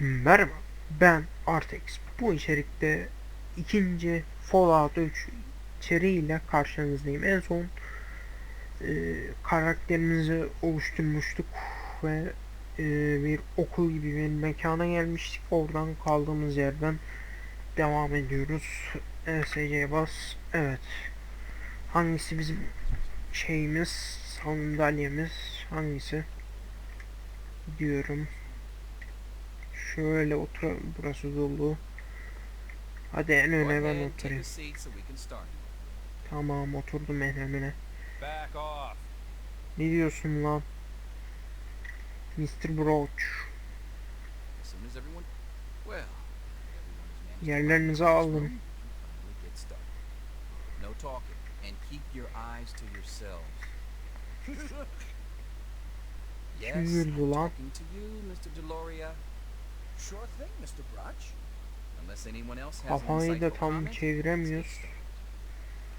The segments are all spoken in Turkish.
Merhaba, ben Artex. Bu içerikte ikinci Fallout 3 içeriğiyle karşınızdayım. En son e, karakterimizi oluşturmuştuk ve e, bir okul gibi bir mekana gelmiştik. Oradan kaldığımız yerden devam ediyoruz. ESC'ye bas. Evet. Hangisi bizim şeyimiz, sandalyemiz hangisi? Diyorum. Şöyle otur burası dolu. Hadi en öne ben oturayım. Tamam oturdum en önüne. Ne diyorsun lan? Mr. Broach. Yerlerinizi started. No talking, and keep your eyes to yourselves. yes, Kim güldü I'm lan? talking to you, Mr. Deloria. Sure thing, Mr. Brutch. Unless anyone else has an Kafayı da tam çeviremiyoruz.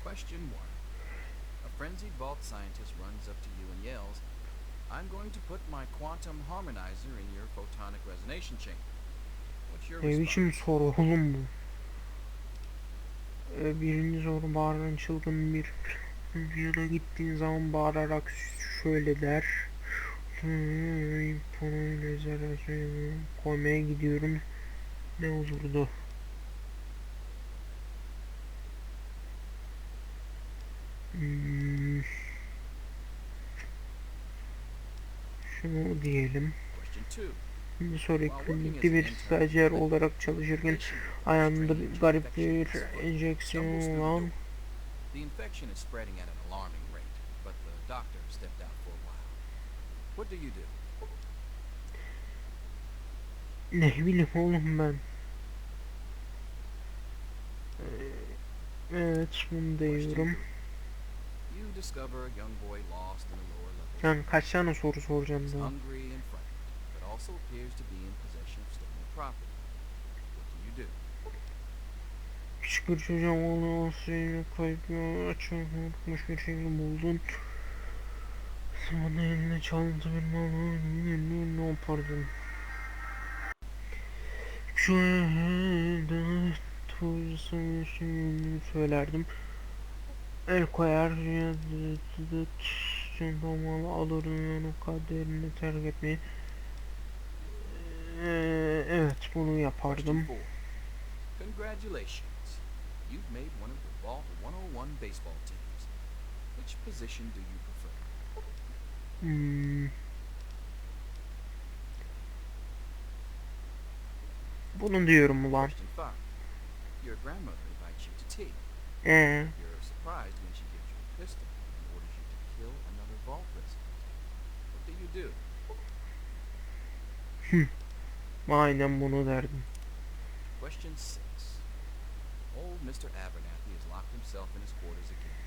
Question one. A frenzied vault scientist runs up to you and yells, I'm going to put my quantum harmonizer in your photonic resonation chamber. What's your Ne biçim soru oğlum bu? Ee, Birinci soru bağıran çılgın bir yana gittiğin zaman bağırarak şöyle der. "Hmm, Parayı rezervasyon koymaya gidiyorum. Ne olurdu? Hmm. Şunu diyelim. Bir sonraki klinikte bir stajyer olarak çalışırken ayağımda bir garip bir enjeksiyon olan The infection is spreading at an alarming rate, but the doctor stepped out for a while. What do you do? ne bileyim oğlum ben. Ee, Evet bunu level. Yani kaç tane soru soracağım daha. Küçük bir çocuğa Asya'yı kaybıyor. Açık unutmuş bir şekilde buldun. Sonra eline çalıntı bir mal ne? Şu anda tuzlu şeyini söylerdim. El koyar ya mal alırdım yani o kaderini terk etmeyi. Ee, evet bunu yapardım. Congratulations. You've made one of the Vault 101 baseball teams. Which position do you? Hmm. Bunu diyorum ulan. Ee, do? aynen bunu derdim. Question six. Old Mr. Abernathy has locked himself in his quarters again,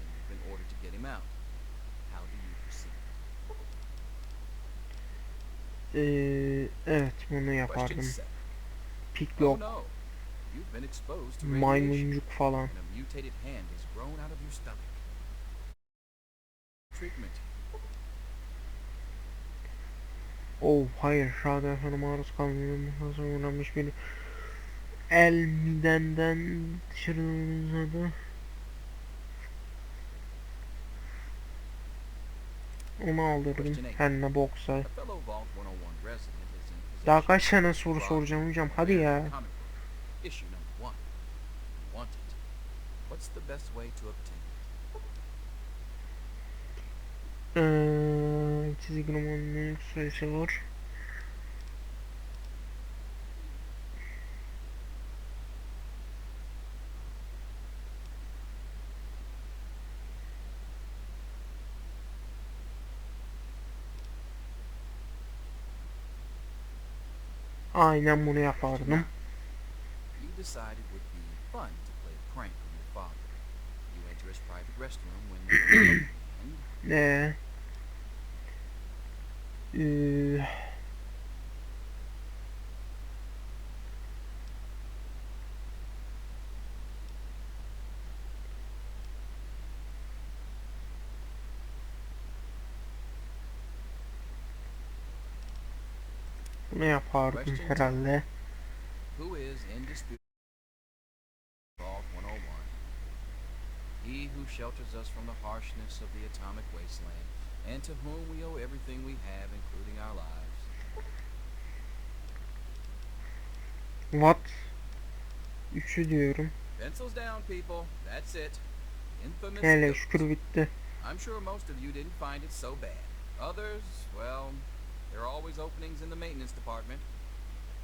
and you've been ordered to get him out. How do you Ee, evet bunu yapardım. Pik Oh Maymuncuk falan. Oh hayır radyasyona maruz kalmıyorum. Nasıl uğramış bir el midenden dışarı da onu aldırdım. Kendine boksa. A fellow Vault 101 resident is in possession Daha kaç tane soru soracağım hocam? Hadi ya. comic book. Issue number one. You want it. What's the best way to obtain it? Ee, çizgi romanın sayısı var. Aynen bunu yapardım. You decide it would be fun to play a prank on your father. You enter his private restroom when the and Ee, Bunu yapardım herhalde. 101? He who shelters us from the harshness of the atomic wasteland, and to whom we owe everything we have, including our lives. What? Üçü diyorum. Pencils down, people. That's it. Infamous Hele şükür bitti. I'm sure most of you didn't find it so bad. Others, well, there are always openings in the maintenance department.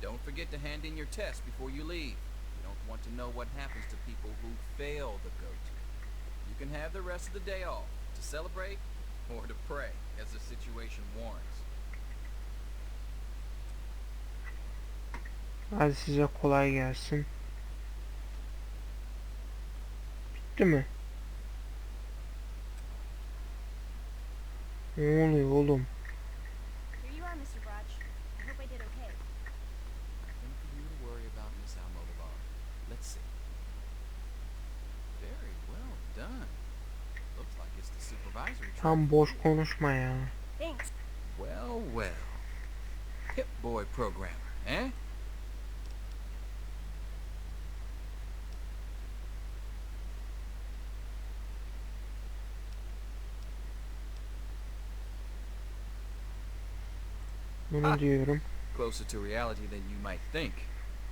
Don't forget to hand in your test before you leave. You don't want to know what happens to people who fail the GOAT. You can have the rest of the day off to celebrate or to pray as the situation warrants. Hadi size kolay gelsin. Bitti mi? Ne oluyor oğlum? Tam boş konuşma ya. Thanks. Well, well. Hip boy programmer, eh? Bunu Ah. diyorum. Closer to reality than you might think.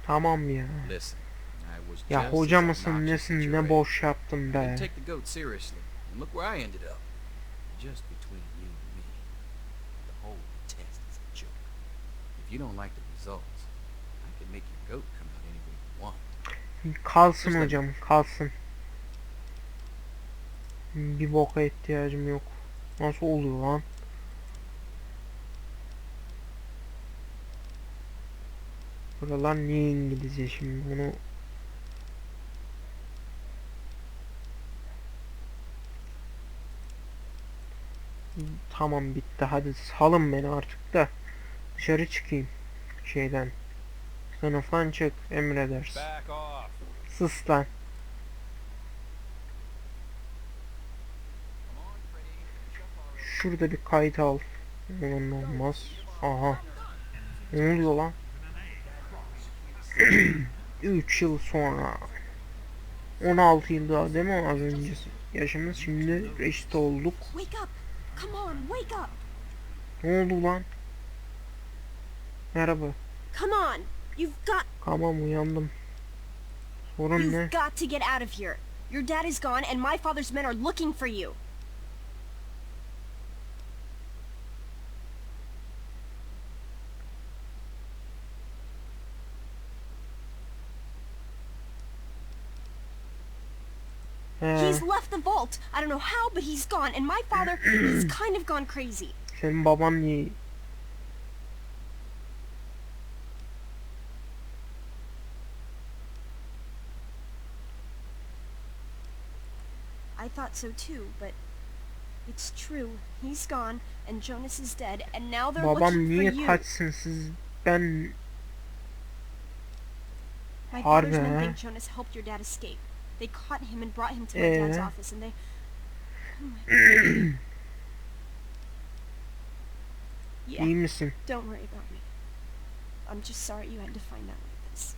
Tamam ya. Listen, I was Ya hoca mısın nesin ne boş yaptın be. take the goat seriously, and look where I ended up. Just between you and me, the whole test is a joke. If you don't like the results, I can make your goat come out any way you want. Kalsın hocam kalsın. Bir boka ihtiyacım yok. Nasıl oluyor lan? Buralar niye İngilizce şimdi bunu Tamam bitti hadi salın beni artık da dışarı çıkayım şeyden sınıftan çık emredersin sus lan. Şurada bir kayıt al. Onun olmaz. Aha. Ne oluyor lan? 3 yıl sonra. 16 yıl daha değil mi az öncesi? Yaşımız şimdi reşit olduk. Come on, wake up! Ne oldu lan? Merhaba. Come on! You've got Tamam uyandım. Sorun you've ne? got to get out of here. Your dad is gone and my father's men are looking for you. Vault. I don't know how, but he's gone and my father he's kind of gone crazy. senin niye? I thought so too, but it's true. He's gone and Jonas is dead and now they're Babam looking niye for you. kaçsın siz? Ben My Harbi father's men ha. think Jonas helped your dad escape. They caught him and brought him to my dad's office, and they. Oh my yeah, iyi don't worry about me. I'm just sorry you had to find out like this.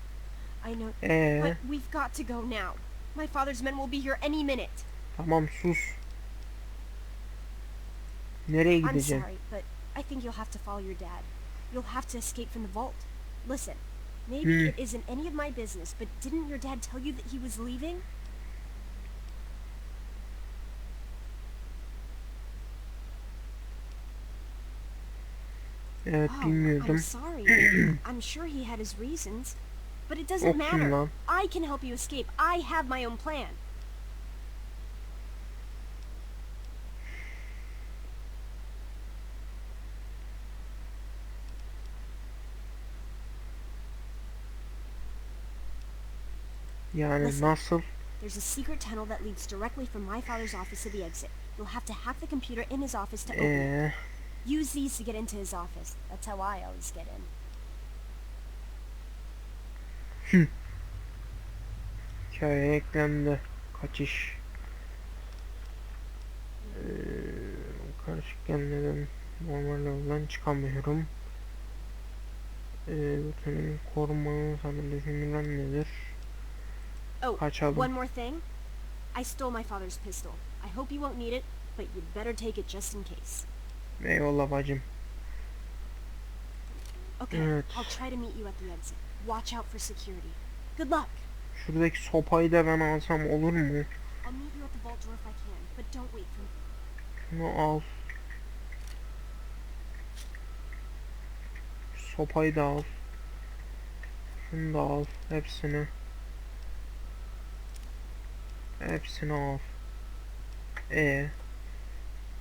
I know, Ee, but we've got to go now. My father's men will be here any minute. tamam sus. Nereye gideceğim? I'm sorry, but I think you'll have to follow your dad. You'll have to escape from the vault. Listen, maybe Hmm. it isn't any of my business, but didn't your dad tell you that he was leaving? Oh, I'm sorry. I'm sure he had his reasons. But it doesn't matter. I can help you escape. I have my own plan. Yani Listen. nasıl? There's a secret tunnel that leads directly from my father's office to the exit. You'll have to hack the computer in his office to open it. Ee, Use these to get into his office. That's how I always get in. hikayeye eklendi. Kaçış. Ee, karışıkken neden normal yoldan çıkamıyorum? Ee, senin korumanı sana düşündüren nedir? Oh, Kaçalım. one more thing. I stole my father's pistol. I hope you won't need it, but you'd better take it just in case. Eyvallah bacım. Okay, Evet. I'll try to meet you at the exit. Watch out for security. Good luck. Şuradaki sopayı da ben alsam olur mu? I'll meet you at the vault door if I can, but don't wait for me. Şunu al. Sopayı da al. Şunu da al. Hepsini. Hepsini al. E.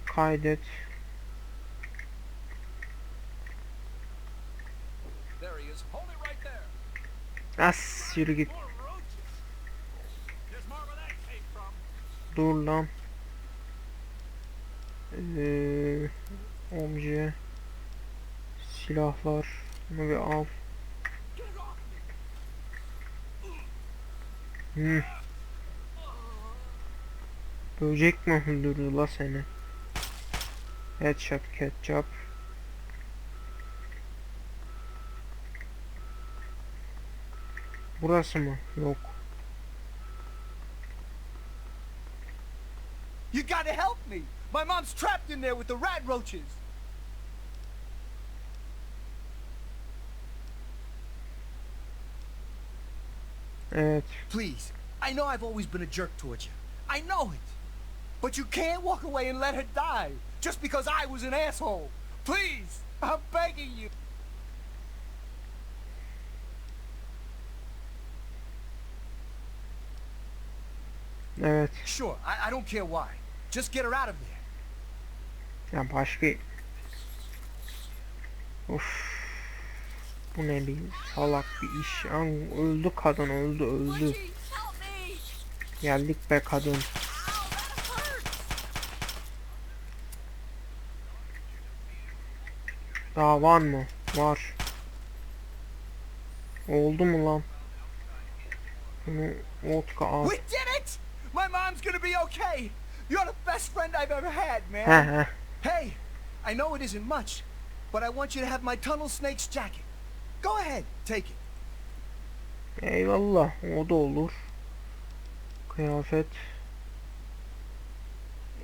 Kaydet. As yürü git. Dur lan. Ee, obje. Silahlar. Bunu bir al. Get Böcek mi öldürdü la seni? Headshot ketchup. Burası mı? Yok. You gotta help me. My mom's trapped in there with the rat roaches. Evet. Please. I know I've always been a jerk towards you. I know it. But you can't walk away and let her die just because I was an asshole. Please. I'm begging you. Evet. Sure, I, I don't care why. Just get her out of there. Ya başka... Of. Bu ne bir salak bir iş. An öldü kadın öldü öldü. help me! Geldik be kadın. Daha var mı? Var. Oldu mu lan? Bunu vodka al. We did it! My mom's gonna be okay. You're the best friend I've ever had, man. He he. Hey, I know it isn't much, but I want you to have my Tunnel Snakes jacket. Go ahead, take it. Eyvallah. O da olur. Kıyafet.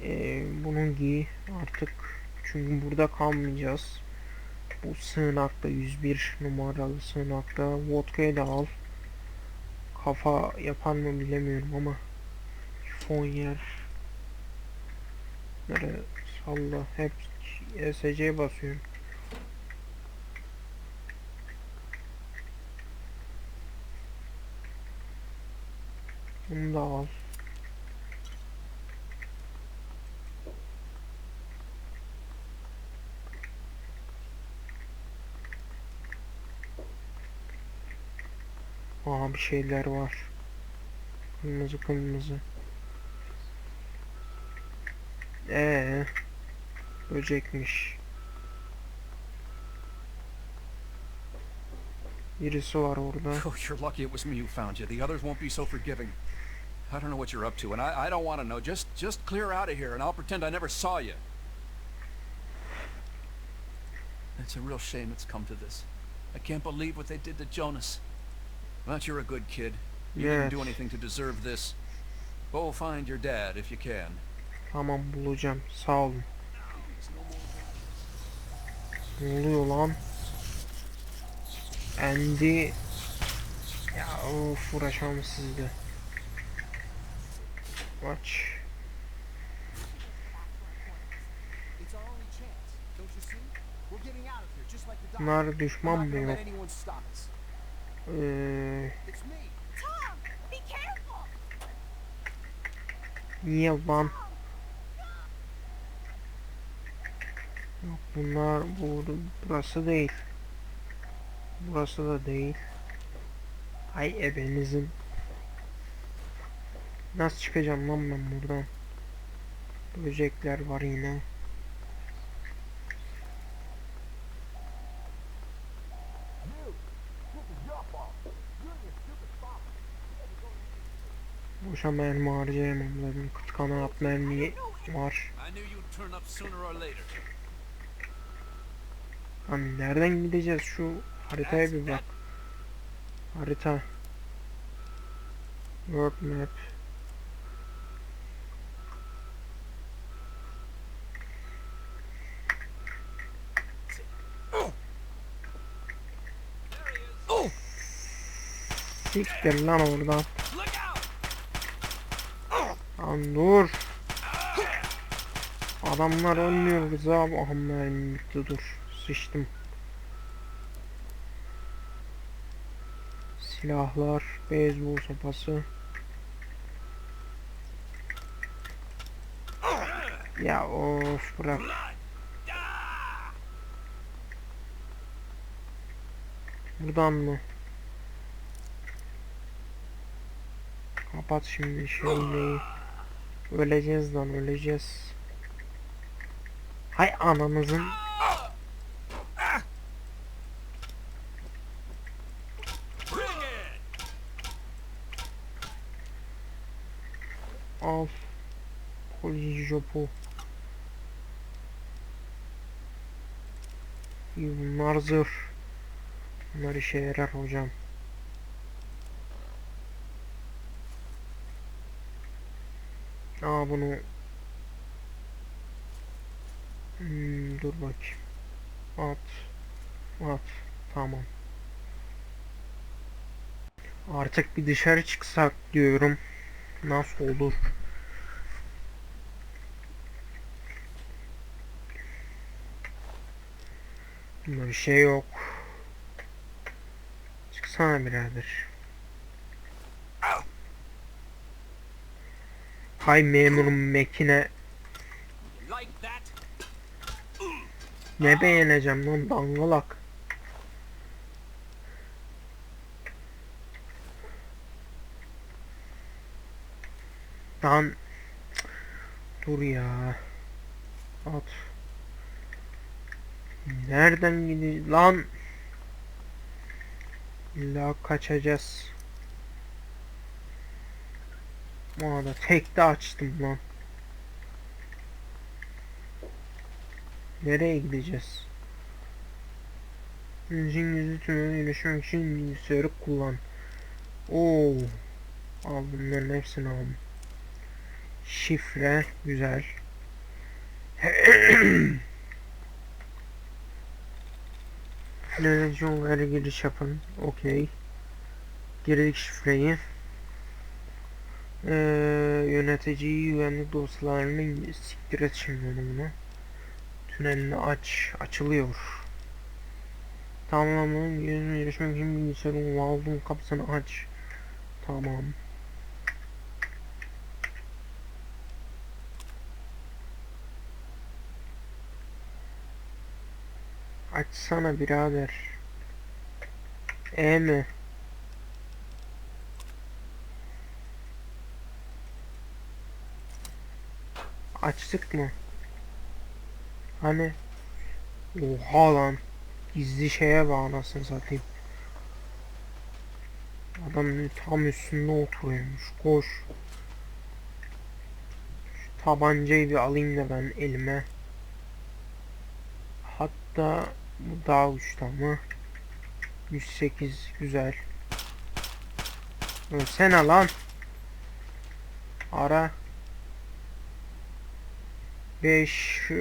Ee, bunu giy artık. Çünkü burada kalmayacağız. Bu sığınakta 101 numaralı sığınakta vodka'yı da al. Kafa yapar mı bilemiyorum ama fon yer. Nere salla hep ESC'ye basıyorum. Bunu da al. Aa bir şeyler var. Kırmızı kırmızı. Ee, böcekmiş. Birisi var orada. Oh, you're lucky it was me who found you. The others won't be so forgiving. I don't know what you're up to, and I, I don't want to know. Just just clear out of here, and I'll pretend I never saw you. It's a real shame it's come to this. I can't believe what they did to Jonas. But you're a good kid. You didn't do anything to deserve this. Go find your dad if you can. Tamam bulacağım. Sağ olun. Ne oluyor lan? Andy ya of uğraşamam sizle. Aç. Bunlar düşman mı yok? let anyone stop us. Ee, niye lan? Yok bunlar bu burası değil. Burası da değil. Ay ebenizin. Nasıl çıkacağım lan ben buradan? Böcekler var yine. Boşa mermi harcayamam dedim. Kıt kanat mermi var. Hani nereden gideceğiz şu Haritaya bir bak. Harita. World map. Siktir lan oradan. Lan dur. Adamlar ölmüyor Rıza abi. Aha mermim bitti dur. Sıçtım. Silahlar, beyzbol sopası. Ya of bırak. Buradan mı? Kapat şimdi şeyi. Öleceğiz lan öleceğiz. Hay ananızın. Al. Kolye jopu. Bunlar zırh. Bunlar işe yarar hocam. Aa bunu Hmm, dur bakayım. At. At. Tamam. Artık bir dışarı çıksak diyorum. Nasıl olur? Bir şey yok. Çıksana birader. Hay memurum mekine? Ne beğeneceğim lan dangalak. Lan dur ya. At. Nereden gidiyor lan? İlla kaçacağız. Aa da tekte açtım lan. Nereye gideceğiz? Müziğin yüzü tümüne iyileşmek için bilgisayarı kullan. Oo. Al bunların hepsini al. Şifre güzel. Televizyonlara giriş yapın. Okey. Girdik şifreyi. Ee, yöneticiyi güvenlik dosyalarını siktir et şimdi bunu. Tünelini aç. Açılıyor. Tamamlanmanın yüzüne erişmek için bilgisayarın valvun kapısını aç. Tamam. Açsana birader. E mi? Açtık mı? Hani? Oha lan. Gizli şeye anasını satayım. Adam tam üstünde oturuyormuş. Koş. Şu tabancayı bir alayım da ben elime. Hatta bu daha uçta mı? 108 güzel. Ölsene lan. Ara. 5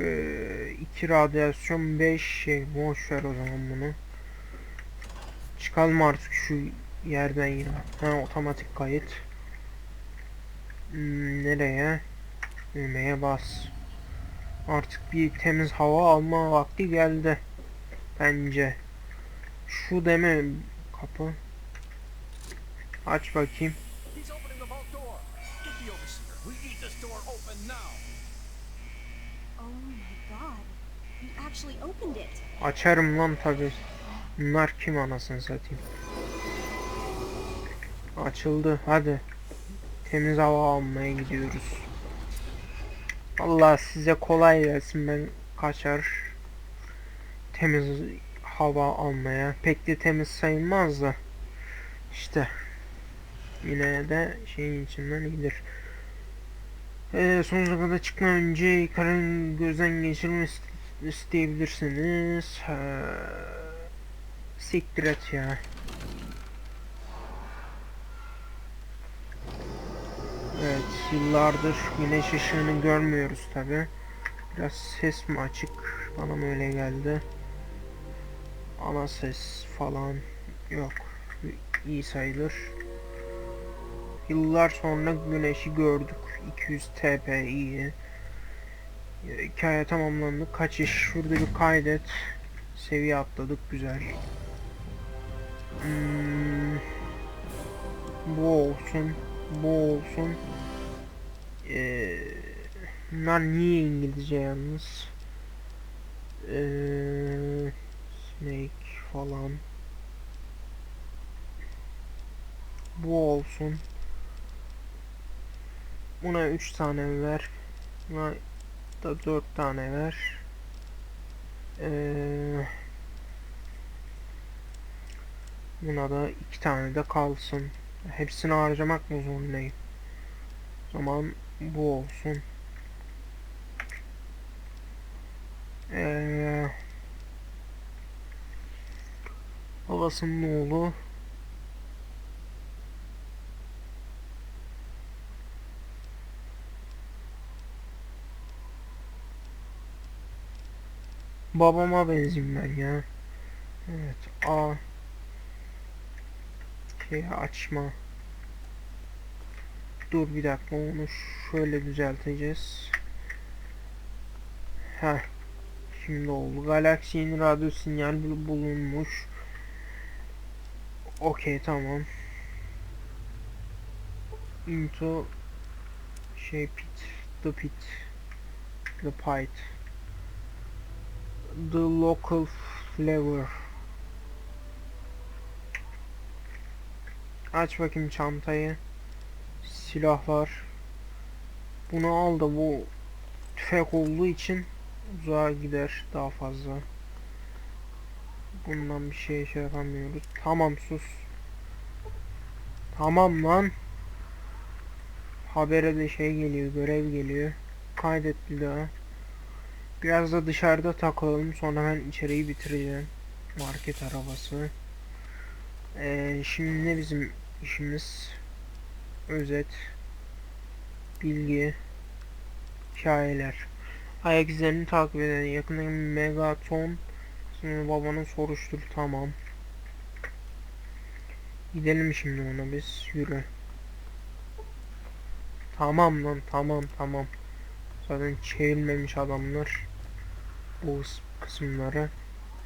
2 radyasyon 5 şey boş o zaman bunu. Çıkalım artık şu yerden ya. Ha otomatik kayıt. Hmm, nereye? Düğmeye bas. Artık bir temiz hava alma vakti geldi. Bence. Şu deme kapı. Aç bakayım. Açarım lan tabi. Bunlar kim anasını satayım. Açıldı hadi. Temiz hava almaya gidiyoruz. Allah size kolay gelsin ben kaçar. Temiz hava almaya. Pek de temiz sayılmaz da. İşte. Yine de şeyin içinden iyidir. Ee, sonuca kadar çıkmadan önce karın gözden geçirme isteyebilirsiniz. Ee, Siktir et ya. Evet yıllardır güneş ışığını görmüyoruz tabi. Biraz ses mi açık? Bana mı öyle geldi? Ana ses falan yok. İyi sayılır. Yıllar sonra güneşi gördük. 200 TP iyi. Hikaye tamamlandı. Kaçış şurada bir kaydet. Seviye atladık güzel. Hmm, bu olsun. Bu olsun. Ee, bunlar niye İngilizce yalnız? Ee, snake falan. Bu olsun. Buna 3 tane ver. Buna da 4 tane ver. Ee, buna da 2 tane de kalsın. Hepsini harcamak mı zorundayım? O zaman bu olsun. Ee, Havasının oğlu Babama benzeyim ben ya. Evet. A. Şey açma. Dur bir dakika onu şöyle düzelteceğiz. Heh. Şimdi oldu. Galaksinin radyo sinyal bul- bulunmuş. Okey tamam. Into şey pit. The pit. The pit. The local flavor. Aç bakayım çantayı. Silahlar. Bunu al da bu tüfek olduğu için uzağa gider daha fazla. Bundan bir şey şey yapamıyoruz. Tamam sus. Tamam lan. Habere de şey geliyor, görev geliyor. Kaydet bir daha. Biraz da dışarıda takılalım. Sonra ben içeriği bitireceğim. Market arabası. Ee, şimdi ne bizim işimiz? Özet. Bilgi. Hikayeler. Ayak izlerini takip eden yakında Megaton Şimdi babanın soruştur tamam. Gidelim şimdi ona biz yürü. Tamam lan tamam tamam. Zaten çevrilmemiş adamlar. Bu kıs- kısımları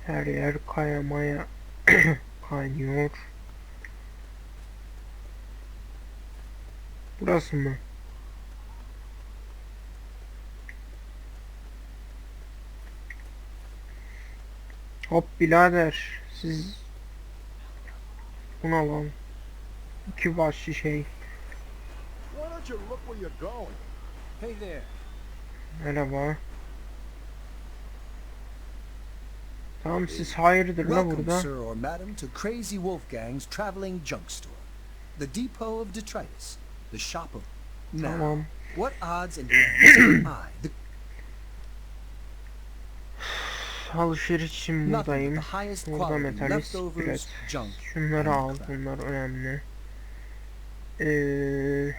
her yer kayamaya kaynıyor. Burası mı? Hop birader siz Buna lan iki başlı şey Why don't you look where you're going? Hey there. Merhaba Tamam siz hayırdır la Welcome, burada sir or madam, to Crazy Wolfgang's traveling junk store. The depot of detritus. The shop of... Now, Tamam what odds and ends am I, the alışveriş için nothing but buradayım highest Burada quality metalist leftovers, üret junk, Şunları and al crap. bunlar önemli Ee,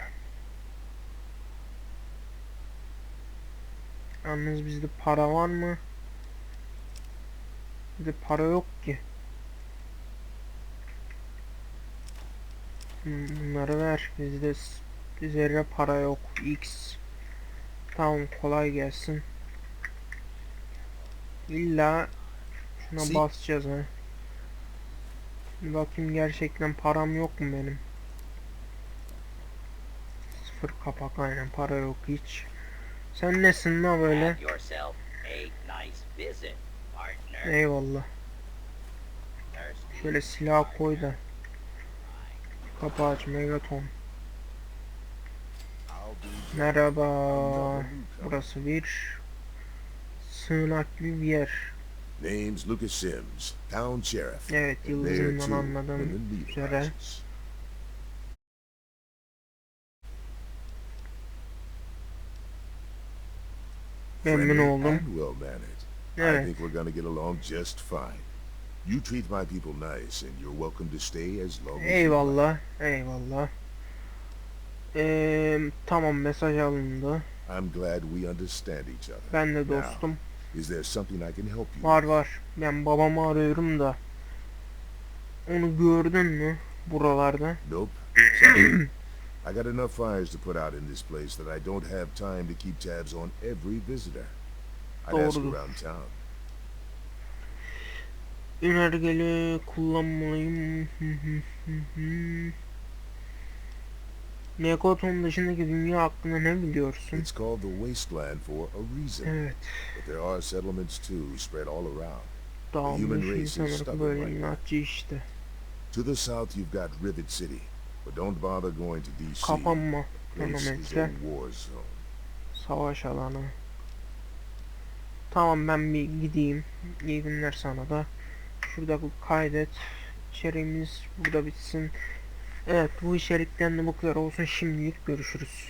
Yalnız bizde para var mı? Bizde para yok ki. Bunları ver. Bizde zerre para yok. X. Tamam kolay gelsin. İlla şuna Si- basacağız ha. Bir bakayım gerçekten param yok mu benim? Sıfır kapak aynen para yok hiç. Sen nesin la böyle? Have yourself a nice visit, partner. Eyvallah. Şöyle silah koy da. Kapı aç Megaton. Merhaba. Burası bir sığınak gibi bir yer. Name's Lucas Sims, town sheriff. Evet yıldızından anladığım üzere. Memnun oldum. mannered. I Evet. think we're gonna get along just fine. You treat my people nice, and you're welcome to stay as long as you Eyvallah. Eyvallah. Eee tamam mesaj alındı. I'm glad we understand each other. Ben de Now, dostum. Is there something I can help you Var var. Ben babamı arıyorum da. Onu gördün mü buralarda? Nope. I got enough fires to put out in this place that I don't have time to keep tabs on every visitor. I'd ask around town. Önergeli kullanmalıyım. Megaton dışındaki dünya hakkında ne biliyorsun? It's called the Wasteland for a reason. Evet. But there are settlements too spread all around. Dağılmış human race is stubborn böyle like that. inatçı işte. To the south, you've got Rivet City. But don't bother going to D.C. Kapanma Place is kronometre. a war zone. Savaş alanı. Tamam ben bir gideyim. İyi günler sana da. Şurada bu kaydet. İçeriğimiz burada bitsin. Evet bu içerikten de bu kadar olsun. Şimdilik görüşürüz.